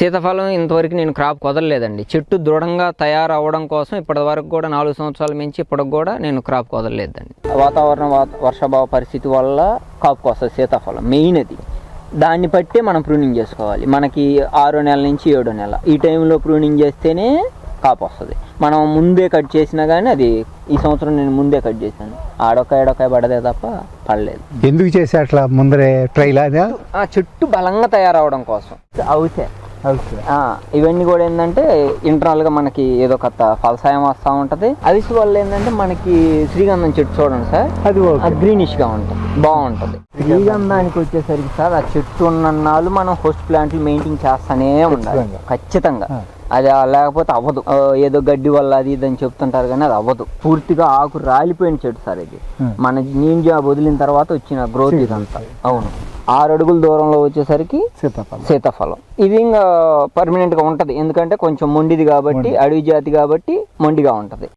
సీతాఫలం ఇంతవరకు నేను క్రాప్ కుదరలేదండి. చెట్టు దృఢంగా తయారవడం కోసం ఇప్పటి వరకు కూడా నాలుగు సంవత్సరాల మించి ఇప్పటికి కూడా నేను క్రాప్ కుదరలేదండి. వాతావరణ వాత- వర్షాభావ పరిస్థితి వల్ల కాపుకి వస్తుంది సీతాఫలం మెయిన్ అది దాన్ని బట్టే మనం ప్రూనింగ్ చేసుకోవాలి. మనకి ఆరో నెల నుంచి ఏడో నెల. ఈ టైంలో ప్రూనింగ్ చేస్తేనే కాపు వస్తుంది. మనం ముందే కట్ చేసినా కానీ అది ఈ సంవత్సరం నేను ముందే కట్ చేశాను. ఆడొక్క ఏడొక్క పడదే తప్ప పడలేదు. ఎందుకు చేసే అట్లా ముందరే ట్రైల్ చెట్టు బలంగా తయారవడం కోసం. అవుతే ఆ, ఇవన్నీ కూడా ఏంటంటే ఇంటర్నల్గా మనకి ఏదో కొత్త ఫలసాయం వస్తూ ఉంటది. అవిసి వల్ల ఏంటంటే మనకి శ్రీగంధం చెట్టు చూడండి సార్. అది గ్రీనిష్గా ఉంటుంది. బాగుంటది. శ్రీగంధానికి వచ్చేసరికి సార్ ఆ చెట్టు ఉన్న నాళ్ళు మనం హోస్ట్ ప్లాంట్లు మెయింటైన్ చేస్తానే ఉండాలి. ఖచ్చితంగా. అది లేకపోతే అవ్వదు. ఏదో గడ్డి వల్ల అది ఇది అని చెప్తుంటారు కానీ అది అవ్వదు. పూర్తిగా ఆకు రాలిపోయిన చెట్టు సార్ ఇది. మన నీమ్ జాబ్ వదిలిన తర్వాత వచ్చిన గ్రోత్ ఇదంతా. అవును. ఆరు అడుగుల దూరంలో వచ్చేసరికి సీతాఫలం. సీతాఫలం. ఇది ఇంకా పర్మనెంట్గా ఉంటది. ఎందుకంటే కొంచెం మొండిది కాబట్టి అడవి జాతి కాబట్టి మొండిగా ఉంటది.